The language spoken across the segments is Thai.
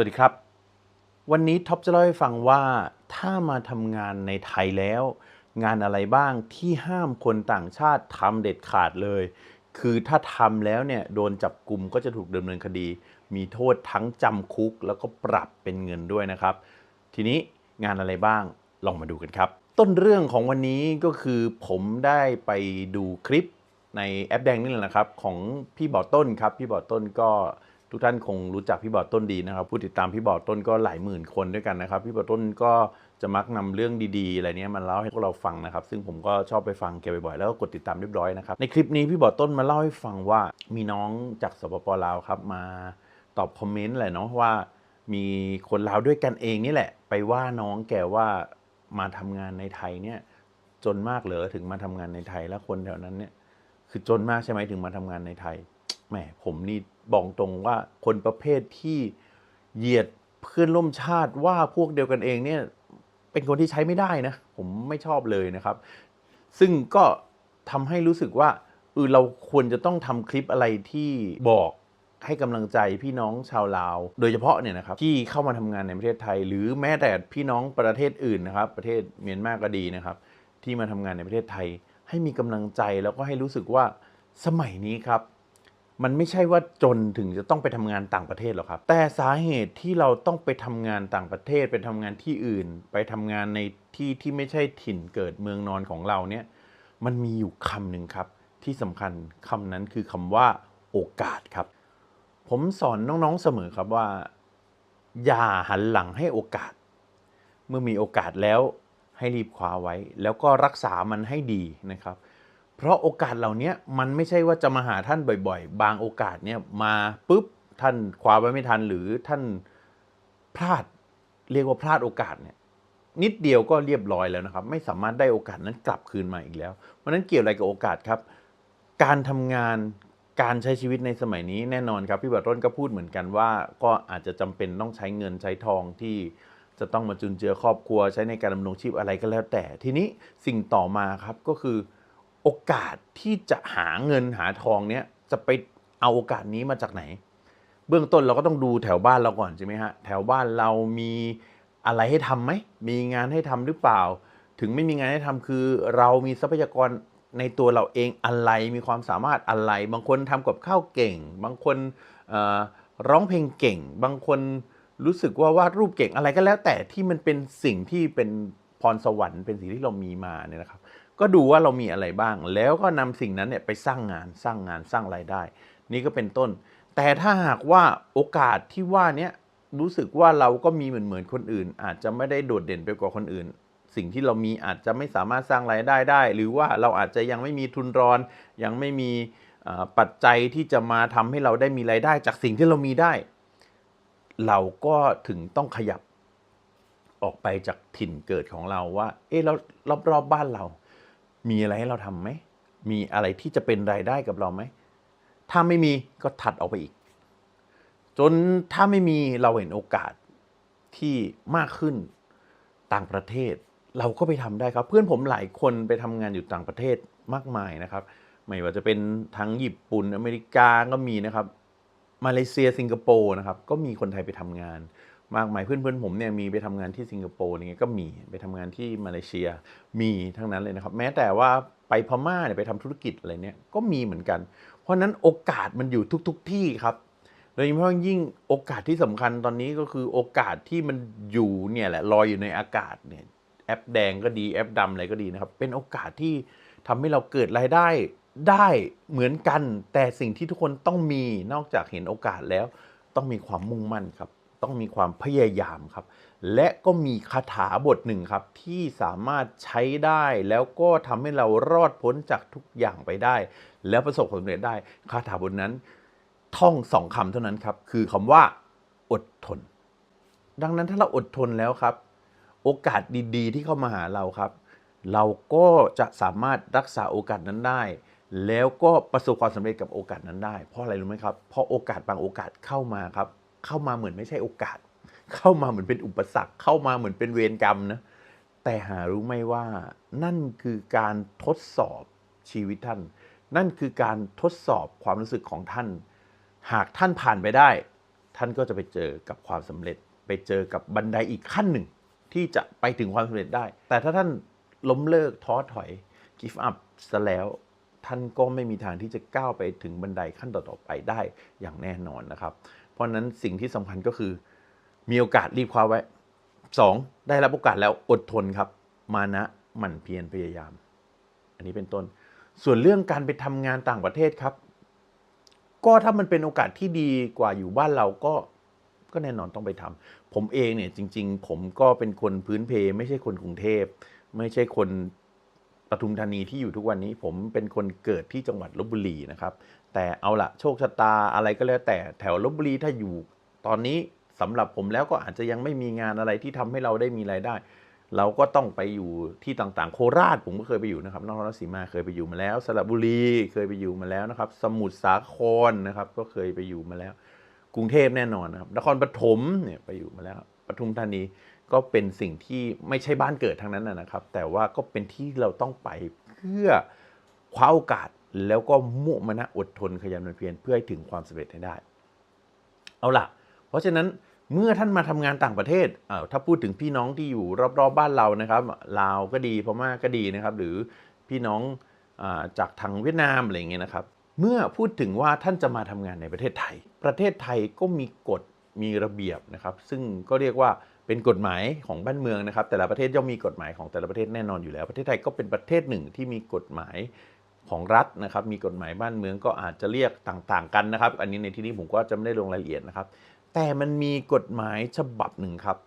วัสดีครับ วันนี้ท็อปจะเล่าให้ฟังว่าถ้ามาทำงานในไทยแล้ว งานอะไรบ้างที่ห้ามคนต่างชาติทำเด็ดขาดเลย คือถ้าทำแล้วเนี่ยโดนจับกลุ่มก็จะถูกดำเนินคดี มีโทษทั้งจำคุก แล้วก็ปรับเป็นเงินด้วยนะครับ ทีนี้งานอะไรบ้างลองมาดูกันครับ ต้นเรื่องของวันนี้ก็คือผมได้ไปดูคลิปในแอปแดงนี่แหละนะครับ ของพี่บ่อต้นครับ พี่บ่อต้นก็ ทุกท่านคงรู้จักพี่บอต้นดีนะครับ ผู้ติดตามพี่บอต้นก็หลายหมื่นคนด้วยกันนะครับ พี่บอต้นก็จะมักนำเรื่องดีๆอะไรเนี้ยมาเล่าให้พวกเราฟังนะครับ ซึ่งผมก็ชอบไปฟังแกบ่อยๆแล้วก็กดติดตามเรียบร้อยนะครับ ในคลิปนี้พี่บอต้นมาเล่าให้ฟังว่ามีน้องจากสปปลาวครับมาตอบคอมเมนต์แหละเนาะว่ามีคนลาวด้วยกันเองนี่แหละ ไปว่าน้องแกว่ามาทำงานในไทยเนี่ยจนมากเหรอถึงมาทำงานในไทยแล้วคนแถวนั้นเนี่ยคือจนมากใช่ไหมถึงมาทำงานในไทย แหมผมนี่บอกตรงว่าคนประเภทที่เหยียดเพื่อนร่วมชาติว่าพวกเดียวกันเองเนี่ยเป็นคนที่ใช้ไม่ได้นะ ผมไม่ชอบเลยนะครับ ซึ่งก็ทำให้รู้สึกว่าเออเราควรจะต้องทำคลิปอะไรที่บอกให้กำลังใจพี่น้องชาวลาว โดยเฉพาะเนี่ยนะครับที่เข้ามาทำงานในประเทศไทย หรือแม้แต่พี่น้องประเทศอื่นนะครับ ประเทศเมียนมาก็ดีนะครับ ที่มาทำงานในประเทศไทย ให้มีกำลังใจแล้วก็ให้รู้สึกว่าสมัยนี้ครับ มันไม่ใช่ว่าจนถึงจะต้องไปทำงานต่างประเทศหรอกครับ แต่สาเหตุที่เราต้องไปทำงานต่างประเทศไปทำงานที่อื่น ไปทำงานในที่ที่ไม่ใช่ถิ่นเกิดเมืองนอนของเราเนี่ยมันมีอยู่คำหนึ่งครับ ที่สำคัญคำนั้นคือคำว่าโอกาสครับ ผมสอนน้องๆเสมอครับว่า อย่าหันหลังให้โอกาส เมื่อมีโอกาสแล้วให้รีบคว้าไว้ แล้วก็รักษามันให้ดีนะครับ เพราะโอกาสเหล่านี้มันไม่ใช่ว่าจะมาหาท่านบ่อยๆ บางโอกาสเนี่ยมาปุ๊บท่านคว้าไว้ไม่ทันหรือท่านพลาดเรียกว่าพลาดโอกาสเนี่ยนิดเดียวก็เรียบร้อยแล้วนะครับ ไม่สามารถได้โอกาสนั้นกลับคืนมาอีกแล้วเพราะนั้นเกี่ยวอะไรกับโอกาสครับ การทำงานการใช้ชีวิตในสมัยนี้แน่นอนครับพี่บัตรต้นก็พูดเหมือนกันว่า ก็อาจจะจำเป็นต้องใช้เงินใช้ทองที่จะต้องมาจุนเจือครอบครัวใช้ในการดำรงชีพอะไรก็แล้วแต่ ทีนี้สิ่งต่อมาครับก็คือ โอกาสที่จะหาเงินหาทองเนี้ยจะไปเอาโอกาสนี้มาจากไหน เบื้องต้นเราก็ต้องดูแถวบ้านเราก่อนใช่ไหมฮะแถวบ้านเรามีอะไรให้ทำไหมมีงานให้ทำหรือเปล่า ถึงไม่มีงานให้ทำคือ เรามีทรัพยากรในตัวเราเองอะไรมีความสามารถอะไร บางคนทำกับข้าวเก่ง บางคนร้องเพลงเก่ง บางคนรู้สึกว่าวาดรูปเก่งอะไรก็แล้วแต่ที่มันเป็นสิ่งที่เป็นพรสวรรค์เป็นสิ่งที่เรามีมาเนี่ยนะครับ ก็ดูว่าเรามีอะไรบ้าง แล้วก็นำสิ่งนั้นเนี่ยไปสร้างงานสร้างงานสร้างรายได้ นี่ก็เป็นต้น แต่ถ้าหากว่าโอกาสที่ว่าเนี้ยรู้สึกว่าเราก็มีเหมือนเหมือนคนอื่น อาจจะไม่ได้โดดเด่นไปกว่าคนอื่น สิ่งที่เรามีอาจจะไม่สามารถสร้างรายได้ได้ หรือว่าเราอาจจะยังไม่มีทุนรอน ยังไม่มีปัจจัยที่จะมาทำให้เราได้มีรายได้จากสิ่งที่เรามีได้ เราก็ถึงต้องขยับออกไปจากถิ่นเกิดของเราว่า เอ๊ะแล้วรอบๆบ้านเรา มีอะไรให้เราทำไหม มีอะไรที่จะเป็นรายได้กับเราไหม ถ้าไม่มีก็ถัดออกไปอีก จนถ้าไม่มีเราเห็นโอกาสที่มากขึ้นต่างประเทศ เราก็ไปทำได้ครับ เพื่อนผมหลายคนไปทำงานอยู่ต่างประเทศมากมายนะครับ ไม่ว่าจะเป็นทั้งญี่ปุ่นอเมริกาก็มีนะครับ มาเลเซียสิงคโปร์นะครับ ก็มีคนไทยไปทำงาน มากมายเพื่อนๆผมเนี่ยมีไปทำงานที่สิงคโปร์เนี่ยก็มีไปทำงานที่มาเลเซียมีทั้งนั้นเลยนะครับ แม้แต่ว่าไปพม่าเนี่ยไปทำธุรกิจอะไรเนี่ยก็มีเหมือนกัน เพราะนั้นโอกาสมันอยู่ทุก ๆที่ครับโดยเฉพาะยิ่งโอกาสที่สำคัญตอนนี้ก็คือโอกาสที่มันอยู่เนี่ยแหละลอยอยู่ในอากาศเนี่ยแอปแดงก็ดีแอปดำอะไรก็ดีนะครับ เป็นโอกาสที่ทำให้เราเกิดรายได้ได้เหมือนกัน แต่สิ่งที่ทุกคนต้องมีนอกจากเห็นโอกาสแล้ว ต้องมีความมุ่งมั่นครับ ต้องมีความพยายามครับ และก็มีคาถาบทหนึ่งครับ ที่สามารถใช้ได้แล้วก็ทำให้เรารอดพ้นจากทุกอย่างไปได้ แล้วประสบความสำเร็จได้คาถาบทนั้น ท่องสองคำเท่านั้นครับ คือคำว่า อดทน ดังนั้นถ้าเราอดทนแล้วครับ โอกาสดีๆ ที่เข้ามาหาเราครับ เราก็จะสามารถรักษาโอกาสนั้นได้แล้วก็ประสบความสำเร็จกับโอกาสนั้นได้ เพราะอะไรรู้ไหมครับ เพราะโอกาสบางโอกาสเข้ามาครับ เข้ามาเหมือนไม่ใช่โอกาส เข้ามาเหมือนเป็นอุปสรรค เข้ามาเหมือนเป็นเวรกรรมนะ แต่หารู้ไหมว่า นั่นคือการทดสอบชีวิตท่าน นั่นคือการทดสอบความรู้สึกของท่าน หากท่านผ่านไปได้ ท่านก็จะไปเจอกับความสำเร็จ ไปเจอกับบันไดอีกขั้นหนึ่ง ที่จะไปถึงความสำเร็จได้ แต่ถ้าท่านล้มเลิกท้อถอย give up ซะแล้วท่านก็ไม่มีทางที่จะก้าวไปถึงบันไดขั้นต่อๆไปได้อย่างแน่นอนนะครับ ราะนั้นสิ่งที่สำคัญก็คือ มีโอกาสรีบคว้าไว้ 2. ได้รับโอกาสแล้วอดทนครับ มานะหมั่นเพียรพยายาม อันนี้เป็นต้น ส่วนเรื่องการไปทำงานต่างประเทศครับ ก็ถ้ามันเป็นโอกาสที่ดีกว่าอยู่บ้านเราก็ก็แน่นอนต้องไปทำผมเองเนี่ยจริง ๆ ผมก็เป็นคนพื้นเพ ไม่ใช่คนกรุงเทพ ไม่ใช่คนปทุมธานีที่อยู่ทุกวันนี้ ผมเป็นคนเกิดที่จังหวัดลบบุรีนะครับ แต่เอาละโชคชะตาอะไรก็แล้วแต่แถวลบบุรีถ้าอยู่ ตอนนี้สำหรับผมแล้วก็อาจจะยังไม่มีงานอะไรที่ทำให้เราได้มีรายได้ เราก็ต้องไปอยู่ที่ต่างๆ โคราชผมก็เคยไปอยู่นะครับนครราชสีมาเคยไปอยู่มาแล้ว สระบุรีเคยไปอยู่มาแล้วนะครับ สมุทรสาครนะครับ ก็เคยไปอยู่มาแล้ว กรุงเทพแน่นอนนะครับ นครปฐมเนี่ยไปอยู่มาแล้วปทุมธานีก็เป็นสิ่งที่ไม่ใช่บ้านเกิดทั้งนั้นนะครับ แต่ว่าก็เป็นที่เราต้องไปเพื่อคว้าโอกาส แล้วก็มุมนะอดทนขยันหมั่นเพียรเพื่อให้ถึงความสำเร็จให้ได้ เอาล่ะ เพราะฉะนั้นเมื่อท่านมาทำงานต่างประเทศอ้าถ้าพูดถึงพี่น้องที่อยู่รอบๆบบ้านเรานะครับลาวก็ดีพม่าก็ดีนะครับ หรือพี่น้องอาจากทางเวียดนามอะไรเงี้ยนะครับ เมื่อพูดถึงว่าท่านจะมาทำงานในประเทศไทย ประเทศไทยก็มีกฎมีระเบียบนะครับ ซึ่งก็เรียกว่าเป็นกฎหมายของบ้านเมืองนะครับ แต่ละประเทศย่อมมีกฎหมายของแต่ละประเทศแน่นอนอยู่แล้ว ประเทศไทยก็เป็นประเทศหนึ่งที่มีกฎหมาย ของรัฐนะครับ มีกฎหมายบ้านเมืองก็อาจจะเรียกต่างๆ กันนะครับ อันนี้ในที่นี้ผมก็จะไม่ได้ลงรายละเอียดนะครับ แต่มันมีกฎหมายฉบับหนึ่งครับ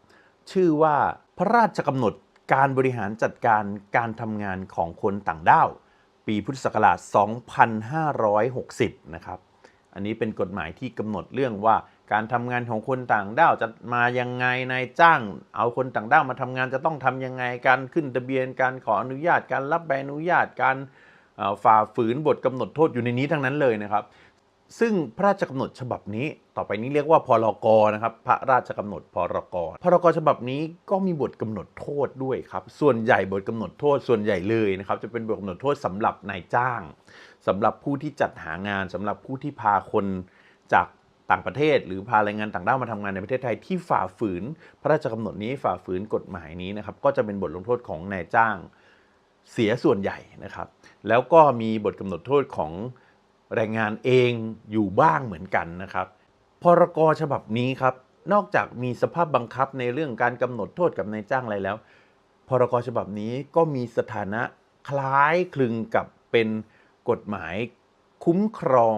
ชื่อว่าพระราชกำหนดการบริหารจัดการการทำงานของคนต่างด้าว ปีพุทธศักราช 2560 นะครับ อันนี้เป็นกฎหมายที่กำหนดเรื่องว่าการทำงานของคนต่างด้าวจะมายังไงนายจ้าง เอาคนต่างด้าวมาทำงานจะต้องทำยังไงการขึ้นทะเบียนการขออนุญาตการรับใบอนุญาตการ ฝ่าฝืนบทกำหนดโทษอยู่ในนี้ทั้งนั้นเลยนะครับ ซึ่งพระราชกำหนดฉบับนี้ต่อไปนี้เรียกว่าพรกนะครับพระราชกำหนดพรกพรกฉบับนี้ก็มีบทกำหนดโทษด้วยครับส่วนใหญ่บทกำหนดโทษส่วนใหญ่เลยนะครับจะเป็นบทกำหนดโทษสำหรับนายจ้างสำหรับผู้ที่จัดหางานสำหรับผู้ที่พาคนจากต่างประเทศ หรือพาแรงงานต่างด้าวมาทำงานในประเทศไทยที่ฝ่าฝืน พระราชกำหนดนี้ฝ่าฝืนกฎหมายนี้นะครับก็จะเป็นบทลงโทษของนายจ้าง เสียส่วนใหญ่นะครับ แล้วก็มีบทกำหนดโทษของแรงงานเองอยู่บ้างเหมือนกันนะครับ พรกฉบับนี้ครับ นอกจากมีสภาพบังคับในเรื่องการกำหนดโทษกับนายจ้างอะไรแล้ว พรกฉบับนี้ก็มีสถานะคล้ายคลึงกับเป็นกฎหมายคุ้มครอง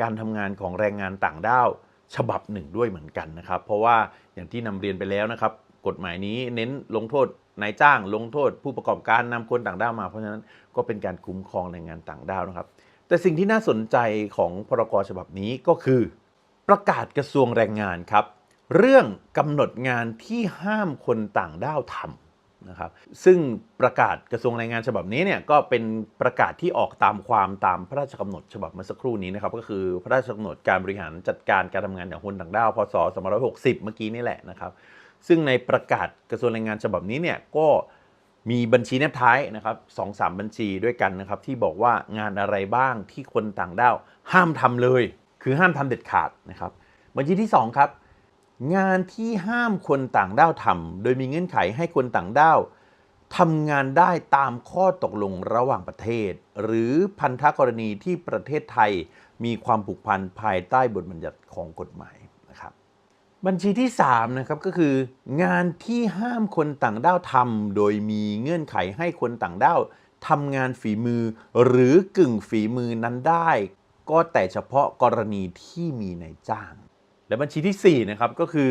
การทำงานของแรงงานต่างด้าวฉบับหนึ่งด้วยเหมือนกันนะครับ เพราะว่าอย่างที่นำเรียนไปแล้วนะครับ กฎหมายนี้เน้นลงโทษ นายจ้างลงโทษ ผู้ประกอบการนำคนต่างด้าวมา เพราะฉะนั้นก็เป็นการคุ้มครองแรงงานต่างด้าวนะครับ แต่สิ่งที่น่าสนใจของพรกฉบับนี้ก็คือ ประกาศกระทรวงแรงงานครับ เรื่องกำหนดงานที่ห้ามคนต่างด้าวทำนะครับซึ่งประกาศกระทรวงแรงงานฉบับนี้เนี่ยก็เป็นประกาศที่ออกตามความตามพระราชกำหนดฉบับเมื่อสักครู่นี้นะครับก็คือพระราชกำหนดการบริหารจัดการการทำงานของคนต่างด้าวพศ2560 เมื่อกี้นี่แหละนะครับ ซึ่งในประกาศกระทรวงแรงงานฉบับนี้เนี่ยก็มีบัญชีแนบท้ายนะครับสองสามบัญชีด้วยกันนะครับ ที่บอกว่างานอะไรบ้างที่คนต่างด้าวห้ามทำเลย คือห้ามทำเด็ดขาดนะครับ บัญชีที่สองครับ งานที่ห้ามคนต่างด้าวทำโดยมีเงื่อนไขให้คนต่างด้าวทำงานได้ตามข้อตกลงระหว่างประเทศ หรือพันธกรณีที่ประเทศไทยมีความผูกพันภายใต้บทบัญญัติของกฎหมาย บัญชีที่ 3 นะครับก็คืองานที่ห้ามคนต่างด้าวทำโดยมีเงื่อนไขให้คนต่างด้าวทำงานฝีมือ หรือกึ่งฝีมือนั้นได้ ก็แต่เฉพาะกรณีที่มีนายจ้าง และบัญชีที่4นะครับก็คือ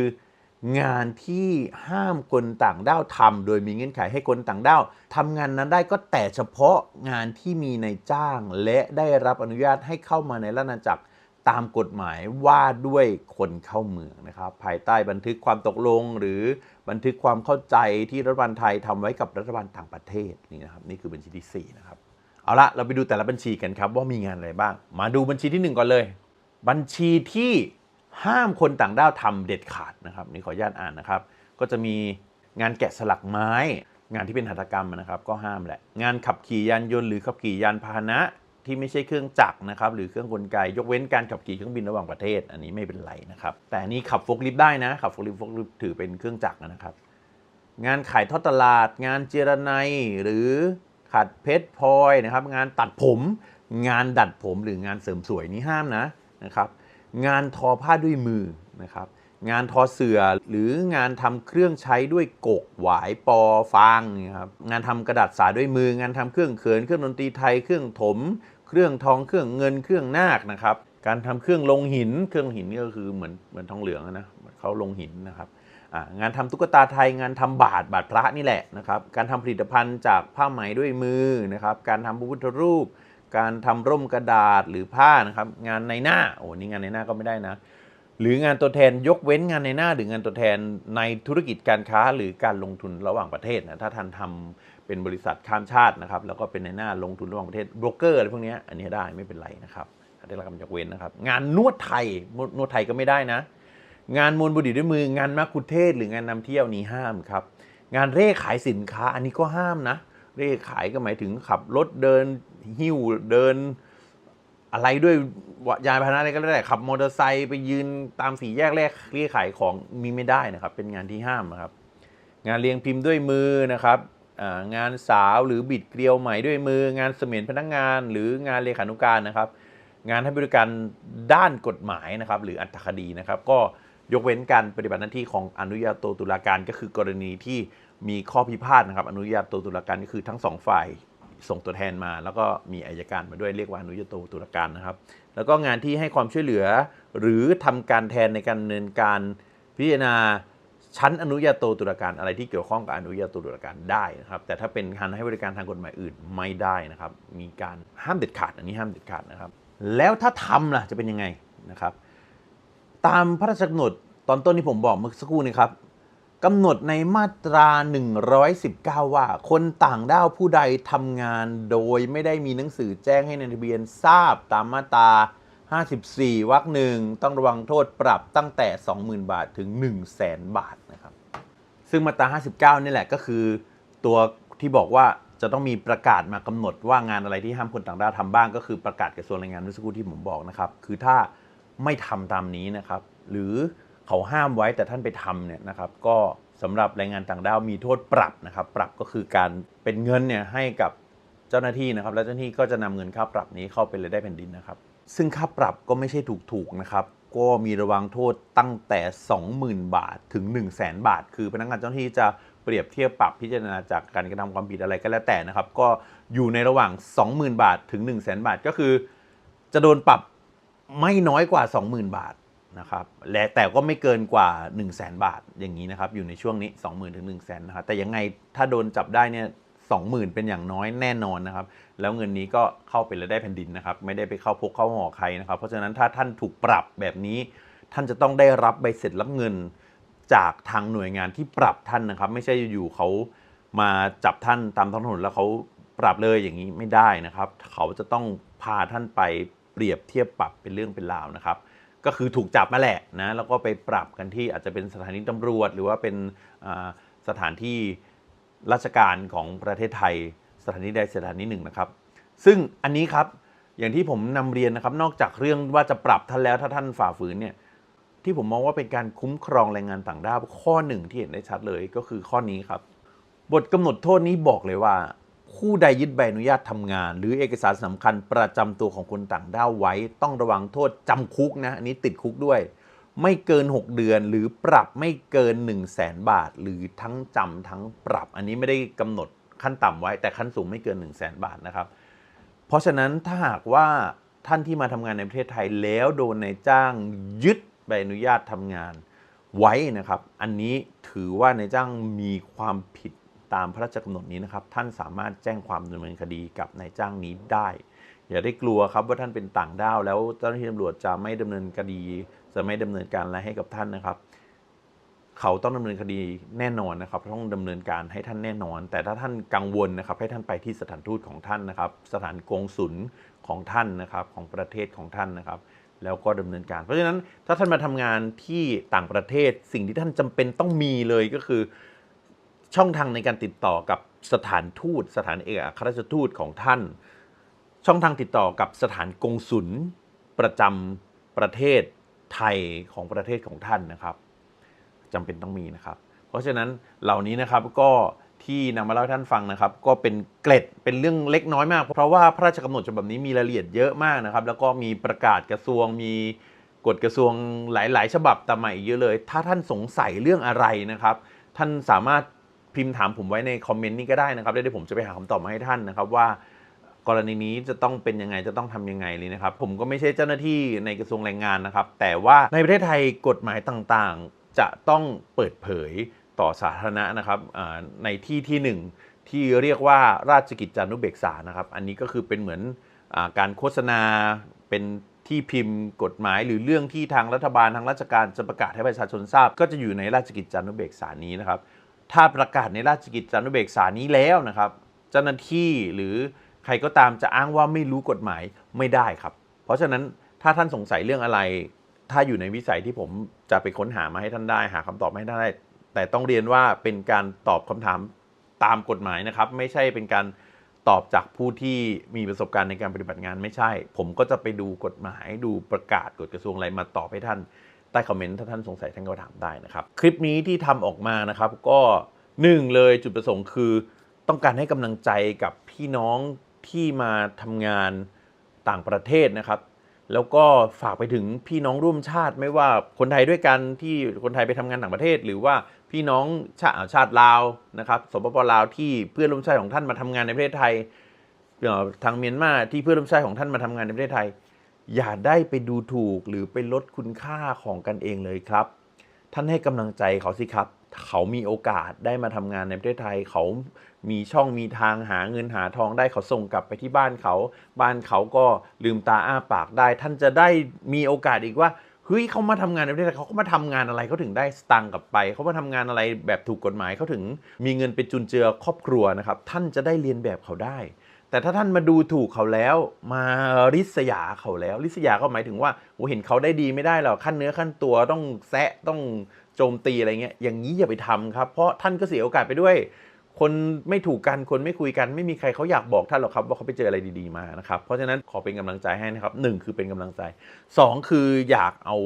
งานที่ห้ามคนต่างด้าวทำโดยมีเงื่อนไขให้คนต่างด้าวทำงานนั้นได้ก็แต่เฉพาะงานที่มีนายจ้าง และได้รับอนุญาตให้เข้ามาในราชอาณาจักร ตามกฎหมายว่าด้วยคนเข้าเมืองนะครับ ภายใต้บันทึกความตกลง หรือบันทึกความเข้าใจที่รัฐบาลไทยทำไว้กับรัฐบาลต่างประเทศนี่นะครับนี่คือบัญชีที่4นะครับเอาละเราไปดูแต่ละบัญชีกันครับว่ามีงานอะไรบ้าง มาดูบัญชีที่ 1 ก่อนเลย บัญชีที่ห้ามคนต่างด้าวทำเด็ดขาดนะครับนี่ขออนุญาตอ่านนะครับ ก็จะมีงานแกะสลักไม้ งานที่เป็นหัตถกรรมนะครับ ก็ห้ามแหละงานขับขี่ยานยนต์หรือขับขี่ยานพาหนะ ที่ไม่ใช่เครื่องจักรนะครับหรือเครื่องกลไกยกเว้นการขับขี่เครื่องบินระหว่างประเทศ อันนี้ไม่เป็นไรนะครับ แต่นนี้ขับโฟล์คลิฟได้นะขับโฟล์คลิฟโฟล์คลิฟถือเป็นเครื่องจักรนะครับ งานขายทอดตลาด งานเจรไนหรือขัดเพชรพลอยนะครับ งานตัดผม งานดัดผมหรืองานเสริมสวยนี่ห้ามนะนะครับ งานทอผ้าด้วยมือนะครับ งานทอเสื่อหรืองานทำเครื่องใช้ด้วยกกหวายปอฟางนี่ครับงานทำกระดาษสาด้วยมืองานทำเครื่องเขินเครื่องดนตรีไทยเครื่องถม เครื่องทองเครื่องเงินเครื่องนาคนะครับ การทำเครื่องลงหินเครื่องหินนี่ก็คือเหมือนเหมือนทองเหลืองนะเขาลงหินนะครับงานทำตุ๊กตาไทยงานทำบาทบาทพระนี่แหละนะครับการทำผลิตภัณฑ์จากผ้าไหมด้วยมือนะครับการทำพระพุทธรูป การทำร่มกระดาษหรือผ้านะครับงานในหน้าโอ้นี่งานในหน้าก็ไม่ได้นะ หรืองานตัวแทนยกเว้นงานในหน้าหรืองานตัวแทนในธุรกิจการค้าหรือการลงทุนระหว่างประเทศนะถ้าท่านทำเป็นบริษัทข้ามชาตินะครับแล้วก็เป็นในหน้าลงทุนระหว่างประเทศโบรกเกอร์อะไรพวกนี้อันนี้ได้ไม่เป็นไรนะครับได้รับการยกเว้นนะครับ งานนวดไทยนวดไทยก็ไม่ได้นะ งานมวลบุหรี่ด้วยมืองานมักคุเทศ หรืองานนำเที่ยวนี้ห้ามครับงานเร่ขายสินค้าอันนี้ก็ห้ามนะ เร่ขายก็หมายถึงขับรถเดินหิ้วเดิน อะไรด้วยยานพาหนะอะไรก็แล้ขับมอเตอร์ไซค์ไปยืนตามสี่แยกแรกเรียขายของมีไม่ได้นะครับ เป็นงานที่ห้ามนะครับ งานเรียงพิมพ์ด้วยมือนะครับงานสาวหรือบิดเกลียวไหมด้วยมือ งานเสมียนพนักงาน หรืองานเลขานุการนะครับ งานให้บริการด้านกฎหมายนะครับ หรืออัตคดีนะครับ ก็ยกเว้นการปฏิบัติหน้าที่ของอนุญาโตตุลาการก็คือกรณีที่มีข้อพิพาทนะครับ อนุญาโตตุลาการก็คือทั้งสองฝ่าย ส่งตัวแทนมา แล้วก็มีอายการมาด้วยเรียกว่าอนุญาโตตุลาการนะครับ แล้วก็งานที่ให้ความช่วยเหลือ หรือทำการแทนในการดำเนินการพิจารณาชั้นอนุญาโตตุลาการอะไรที่เกี่ยวข้องกับอนุญาโตตุลาการได้นะครับ แต่ถ้าเป็นการให้บริการทางกฎหมายอื่นไม่ได้นะครับ มีการห้ามเด็ดขาดอันนี้ห้ามเด็ดขาดนะครับ แล้วถ้าทำล่ะจะเป็นยังไงนะครับ ตามพระราชกำหนดตอนต้นที่ผมบอกเมื่อสักครู่นี้ครับ กำหนดในมาตรา 119 ว่า คนต่างด้าวผู้ใดทำงานโดยไม่ได้มีหนังสือแจ้งให้ในทะเบียนทราบตามมาตรา 54 วรรคหนึ่งต้องระวังโทษปรับตั้งแต่ 20,000 บาทถึง 100,000บาทนะครับ ซึ่งมาตรา 59 นี่แหละก็คือตัวที่บอกว่าจะต้องมีประกาศมากำหนดว่างานอะไรที่ห้ามคนต่างด้าวทำบ้าง ก็คือประกาศกระทรวงแรงงานเมื่อสักครู่ที่ผมบอกนะครับ คือถ้าไม่ทำตามนี้นะครับ หรือ เขาห้ามไว้แต่ท่านไปทำเนี่ยนะครับก็สำหรับแรงงานต่างด้าวมีโทษปรับนะครับ ปรับก็คือการเป็นเงินเนี่ยให้กับเจ้าหน้าที่นะครับ แล้วเจ้าหน้าที่ก็จะนำเงินค่าปรับนี้เข้าไปเลยได้แผ่นดินนะครับ ซึ่งค่าปรับก็ไม่ใช่ถูกๆนะครับ ก็มีระวังโทษตั้งแต่ 20,000 บาทถึง 1 0 0 0 0แบาท คือพนักงานเจ้าหน้าที่จะเปรียบเทียบปรับพิจารณาจากการกระทำความผิดอะไรก็แล้วแต่นะครับ ก็อยู่ในระหว่าง 20,000 บาทถึง 1 0 0 0 0แบาท ก็คือ จะโดนปรับไม่น้อยกว่า 20,000 บาท นะครับและแต่ก็ไม่เกินกว่า 1 0 0 0 0แบาทอย่างนี้นะครับ อยู่ในช่วงนี้ 20,000ถึง1 0 0 0 0นะครับแต่ยังไงถ้าโดนจับได้เนี่ย20,000เป็นอย่างน้อยแน่นอนนะครับ แล้วเงินนี้ก็เข้าไปแล้วได้แผ่นดินนะครับ ไม่ได้ไปเข้าพกเข้าห่อใครนะครับ เพราะฉะนั้นถ้าท่านถูกปรับแบบนี้ ท่านจะต้องได้รับใบเสร็จรับเงินจากทางหน่วยงานที่ปรับท่านนะครับ ไม่ใช่อยู่ๆเขามาจับท่านตามท้องถนนแล้วเขาปรับเลยอย่างนี้ไม่ได้นะครับ เขาจะต้องพาท่านไปเปรียบเทียบปรับเป็นเรื่องเป็นราวนะครับ ก็คือถูกจับมาแหละนะแล้วก็ไปปรับกันที่อาจจะเป็นสถานีตำรวจ หรือว่าเป็นสถานที่ราชการของประเทศไทย สถานีใดสถานีหนึ่งนะครับ ซึ่งอันนี้ครับอย่างที่ผมนำเรียนนะครับ นอกจากเรื่องว่าจะปรับท่านแล้วถ้าท่านฝ่าฝืนเนี่ยที่ผมมองว่าเป็นการคุ้มครองแรงงานต่างด้าวข้อหนึ่งที่เห็นได้ชัดเลยก็คือข้อนี้ครับ บทกำหนดโทษนี้บอกเลยว่า ผู้ใดยึดใบอนุญาตทำงาน หรือเอกสารสำคัญประจำตัวของคนต่างด้าวไว้ ต้องระวังโทษจำคุกนะ อันนี้ติดคุกด้วย ไม่เกิน 6 เดือนหรือปรับไม่เกิน 1 0 0 0 0แสนบาท หรือทั้งจำทั้งปรับ อันนี้ไม่ได้กำหนดขั้นต่ำไว้ แต่ขั้นสูงไม่เกิน 1 0 0 0 0แสนบาทนะครับ เพราะฉะนั้นถ้าหากว่าท่านที่มาทำงานในประเทศไทยแล้วโดนนายจ้างยึดใบอนุญาตทำงานไว้นะครับ อันนี้ถือว่านายจ้างมีความผิด ตามพระราชกำหนดนี้นะครับ ท่านสามารถแจ้งความดำเนินคดีกับนายจ้างนี้ได้ อย่าได้กลัวครับว่าท่านเป็นต่างด้าว แล้วเจ้าหน้าที่ตำรวจจะไม่ดำเนินคดี จะไม่ดำเนินการอะไรให้กับท่านนะครับ เขาต้องดำเนินคดีแน่นอนนะครับ ต้องดำเนินการให้ท่านแน่นอน แต่ถ้าท่านกังวลนะครับ ให้ท่านไปที่สถานทูตของท่านนะครับ สถานกงสุลของท่านนะครับ ของประเทศของท่านนะครับแล้วก็ดำเนินการ เพราะฉะนั้นถ้าท่านมาทำงานที่ต่างประเทศสิ่งที่ท่านจำเป็นต้องมีเลยก็คือ ช่องทางในการติดต่อกับสถานทูต สถานเอกอัครราชทูตของท่าน ช่องทางติดต่อกับสถานกงศุลประจำประเทศไทยของประเทศของท่านนะครับจำเป็นต้องมีนะครับ เพราะฉะนั้นเหล่านี้นะครับก็ที่นำมาเล่าให้ท่านฟังนะครับ ก็เป็นเกร็ดเป็นเรื่องเล็กน้อยมาก เพราะว่าพระราชกำหนดฉบับนี้มีรายละเอียดเยอะมากนะครับ แล้วก็มีประกาศกระทรวงมีกฎกระทรวงหลาย ๆ ฉบับตามมาอีกเยอะเลย ถ้าท่านสงสัยเรื่องอะไรนะครับ ท่านสามารถ พิมพ์ถามผมไว้ในคอมเมนต์นี้ก็ได้นะครับแล้วเดี๋ยวผมจะไปหาคำตอบมาให้ท่านนะครับว่ากรณีนี้จะต้องเป็นยังไงจะต้องทำยังไงเลยนะครับ ผมก็ไม่ใช่เจ้าหน้าที่ในกระทรวงแรงงานนะครับ แต่ว่าในประเทศไทยกฎหมายต่างๆ จะต้องเปิดเผยต่อสาธารณะนะครับในที่ที่หนึ่งที่เรียกว่าราชกิจจานุเบกษานะครับ อันนี้ก็คือเป็นเหมือนอการโฆษณาเป็นที่พิมพ์กฎหมายหรือเรื่องที่ทางรัฐบาลทางราชการจะประกาศให้ประชาชนทราบ ก็จะอยู่ในราชกิจจานุเบกษานี้นะครับ ถ้าประกาศในราชกิจจานุเบกษานี้แล้วนะครับ เจ้าหน้าที่หรือใครก็ตามจะอ้างว่าไม่รู้กฎหมายไม่ได้ครับ เพราะฉะนั้นถ้าท่านสงสัยเรื่องอะไร ถ้าอยู่ในวิสัยที่ผมจะไปค้นหามาให้ท่านได้ หาคำตอบมาให้ท่านได้ แต่ต้องเรียนว่าเป็นการตอบคำถามตามกฎหมายนะครับ ไม่ใช่เป็นการตอบจากผู้ที่มีประสบการณ์ในการปฏิบัติงานไม่ใช่ ผมก็จะไปดูกฎหมายดูประกาศกฎกระทรวงอะไรมาตอบให้ท่าน ใต้คอมเมนต์ถ้าท่านสงสัยท่านก็ถามได้นะครับ คลิปนี้ที่ทำออกมานะครับ ก็หนึ่งเลยจุดประสงค์คือ ต้องการให้กำลังใจกับพี่น้องที่มาทำงานต่างประเทศนะครับ แล้วก็ฝากไปถึงพี่น้องร่วมชาติไม่ว่าคนไทยด้วยกันที่คนไทยไปทำงานต่างประเทศ หรือว่าพี่น้องชาติชาติลาวนะครับสปปลาวที่เพื่อนร่วมชาติของท่านมาทำงานในประเทศไทยทางเมียนมาที่เพื่อนร่วมชาติของท่านมาทำงานในประเทศไทย อย่าได้ไปดูถูกหรือไปลดคุณค่าของกันเองเลยครับ ท่านให้กำลังใจเขาสิครับ เขามีโอกาสได้มาทำงานในประเทศไทย เขามีช่องมีทางหาเงินหาทองได้เขาส่งกลับไปที่บ้านเขา บ้านเขาก็ลืมตาอ้าปากได้ ท่านจะได้มีโอกาสอีกว่าเฮ้ยเขามาทำงานในประเทศไทยเขาก็มาทำงานอะไรเขาถึงได้สตังค์กลับไปเขามาทำงานอะไรแบบถูกกฎหมายเขาถึงมีเงินไปจุนเจือครอบครัวนะครับ ท่านจะได้เรียนแบบเขาได้ แต่ถ้าท่านมาดูถูกเขาแล้ว มาริษยาเขาแล้ว ริษยาก็หมายถึงว่าโอ้เห็นเขาได้ดีไม่ได้หรอกขั้นเนื้อขั้นตัวต้องแซะต้องโจมตีอะไรเงี้ยอย่างนี้อย่าไปทำครับ เพราะท่านก็เสียโอกาสไปด้วย คนไม่ถูกกันคนไม่คุยกัน ไม่มีใครเขาอยากบอกท่านหรอกครับว่าเขาไปเจออะไรดีๆมานะครับเพราะฉะนั้นขอเป็นกำลังใจให้นะครับหนึ่งคือเป็นกำลังใจสองคืออยากเอา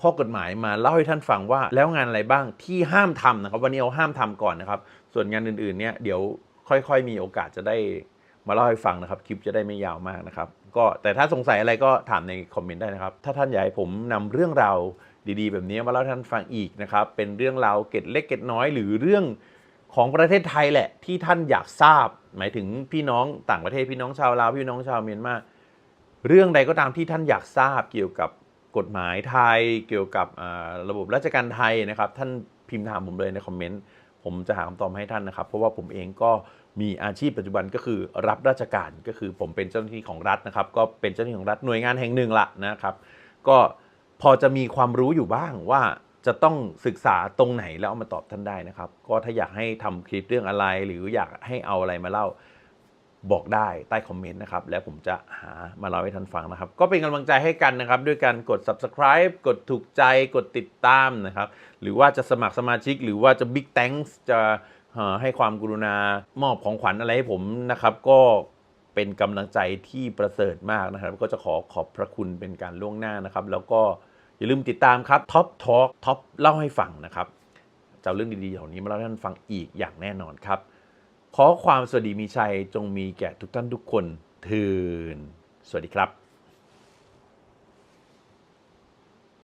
ข้อกฎหมายมาเล่าให้ท่านฟังว่าแล้วงานอะไรบ้างที่ห้ามทำนะครับ วันนี้เอาห้ามทำก่อนนะครับ ส่วนงานอื่นๆเนี่ยเดี๋ยวค่อย ๆ มีโอกาสจะได้ มาเล่าให้ฟังนะครับคลิปจะได้ไม่ยาวมากนะครับก็แต่ถ้าสงสัยอะไรก็ถามในคอมเมนต์ได้นะครับ ถ้าท่านอยากให้ผมนำเรื่องราวดีๆ แบบนี้มาเล่าท่านฟังอีกนะครับ เป็นเรื่องราวเก็ดเล็กเกร็ดน้อย หรือเรื่องของประเทศไทยแหละ ที่ท่านอยากทราบ หมายถึงพี่น้องต่างประเทศพี่น้องชาวลาวพี่น้องชาวเมียนมาเรื่องใดก็ตามที่ท่านอยากทราบเกี่ยวกับกฎหมายไทย เกี่ยวกับระบบราชการไทยนะครับ ท่านพิมพ์ถามผมเลยในคอมเมนต์ ผมจะหาคำตอบให้ท่านนะครับ เพราะว่าผมเองก็มีอาชีพปัจจุบันก็คือรับราชการก็คือผมเป็นเจ้าหน้าที่ของรัฐนะครับ ก็เป็นเจ้าหน้าที่ของรัฐหน่วยงานแห่งหนึ่งละนะครับ ก็พอจะมีความรู้อยู่บ้างว่าจะต้องศึกษาตรงไหนแล้วเอามาตอบท่านได้นะครับ ก็ถ้าอยากให้ทำคลิปเรื่องอะไร หรืออยากให้เอาอะไรมาเล่า บอกได้ใต้คอมเมนต์นะครับ แล้วผมจะหามาเล่าให้ท่านฟังนะครับ ก็เป็นกำลังใจให้กันนะครับ ด้วยการกด subscribe กดถูกใจกดติดตามนะครับ หรือว่าจะสมัครสมาชิก หรือว่าจะ big thanks จะให้ความกรุณามอบของขวัญอะไรให้ผมนะครับ ก็เป็นกำลังใจที่ประเสริฐมากนะครับ ก็จะขอขอบพระคุณเป็นการล่วงหน้านะครับ แล้วก็อย่าลืมติดตามครับ Top Talk Top เล่าให้ฟังนะครับจะเอาเรื่องดีๆเหล่านี้มาเล่าให้ท่านฟังอีกอย่างแน่นอนครับ ขอความสวัสดีมีชัยจงมีแก่ทุกท่านทุกคนเทินสวัสดีครับ